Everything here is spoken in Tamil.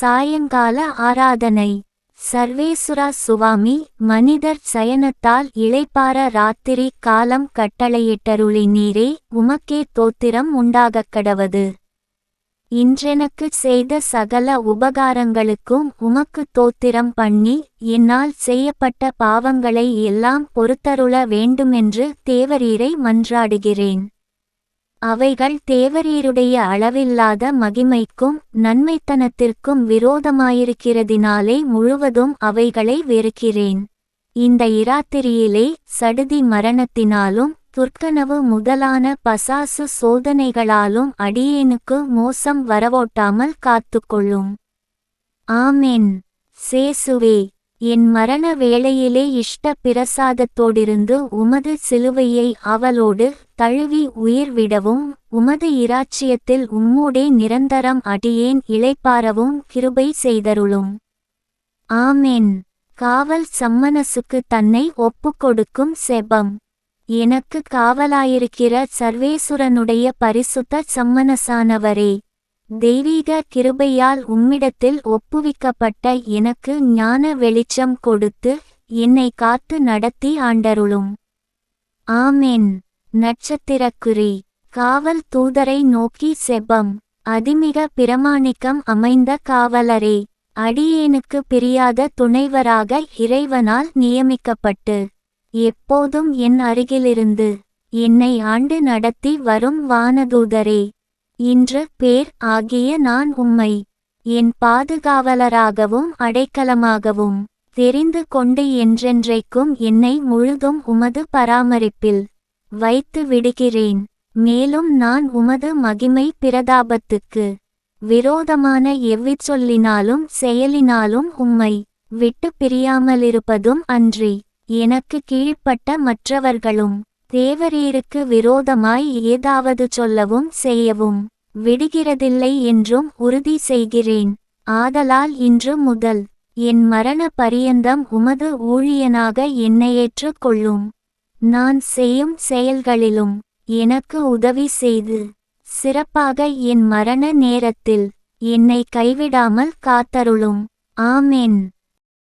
சாயங்கால ஆராதனை. சர்வேசுரா சுவாமி மனிதர் சயனத்தால் இளைப்பார ராத்திரி காலம் கட்டளையிட்டருளி நீரே உமக்கே தோத்திரம் உண்டாகக் கடவது. இன்றெனக்கு செய்த சகல உபகாரங்களுக்கும் உமக்கு தோத்திரம் பண்ணி என்னால் செய்யப்பட்ட பாவங்களை எல்லாம் பொறுத்தருள வேண்டுமென்று தேவரீரை மன்றாடுகிறேன். அவைகள் தேவரீருடைய அளவில்லாத மகிமைக்கும் நன்மைத்தனத்திற்கும் விரோதமாயிருக்கிறதினாலே முழுவதும் அவைகளை வெறுக்கிறேன். இந்த இராத்திரியிலே சடுதி மரணத்தினாலும் துர்க்கனவு முதலான பசாசு சோதனைகளாலும் அடியேனுக்கு மோசம் வரவோட்டாமல் காத்துக்கொள்ளும். ஆமென். சேசுவே. என் மரண வேளையிலே இஷ்ட பிரசாதத்தோடிருந்து உமது சிலுவையை அவளோடு தழுவி உயிர் விடவும் உமது இராச்சியத்தில் உம்மோடே நிரந்தரம் அடியேன் இளைப்பாரவும் கிருபை செய்தருளும். ஆமென். காவல் சம்மனசுக்கு தன்னை ஒப்புக்கொடுக்கும் செபம். எனக்கு காவலாயிருக்கிற சர்வேசுரனுடைய பரிசுத்த சம்மனசானவரே. தெய்வீக கிருபையால் உம்மிடத்தில் ஒப்புவிக்கப்பட்ட எனக்கு ஞான வெளிச்சம் கொடுத்து என்னை காத்து நடத்தி ஆண்டருளும். ஆமென். நட்சத்திரக்குறி. காவல் தூதரை நோக்கி செபம். அதிமிக பிரமாணிக்கம் அமைந்த காவலரே அடியேனுக்கு பிரியாத துணைவராக இறைவனால் நியமிக்கப்பட்டு எப்போதும் என் அருகிலிருந்து என்னை ஆண்டு நடத்தி வரும் வானதூதரே. இன்று பேர் ஆகிய நான் உம்மை என் பாதுகாவலராகவும் அடைக்கலமாகவும் தெரிந்து கொண்டு என்றென்றைக்கும் என்னை முழுதும் உமது பராமரிப்பில் வைத்து விடுகிறேன். மேலும் நான் உமது மகிமை பிரதாபத்துக்கு விரோதமான எவ்விச்சொல்லினாலும் செயலினாலும் உம்மை விட்டு பிரியாமலிருப்பதும் அன்றி எனக்கு கீழ்ப்பட்ட மற்றவர்களும் தேவரீருக்கு விரோதமாய் ஏதாவது சொல்லவும் செய்யவும் விடுகிறதில்லை என்றும் உறுதி செய்கிறேன். ஆதலால் இன்று முதல் என் மரண பரியந்தம் உமது ஊழியனாக என்னையேற்றுக் கொள்ளும் நான் செய்யும் செயல்களிலும் எனக்கு உதவி செய்து சிறப்பாக என் மரண நேரத்தில் என்னை கைவிடாமல் காத்தருளும். ஆமென்.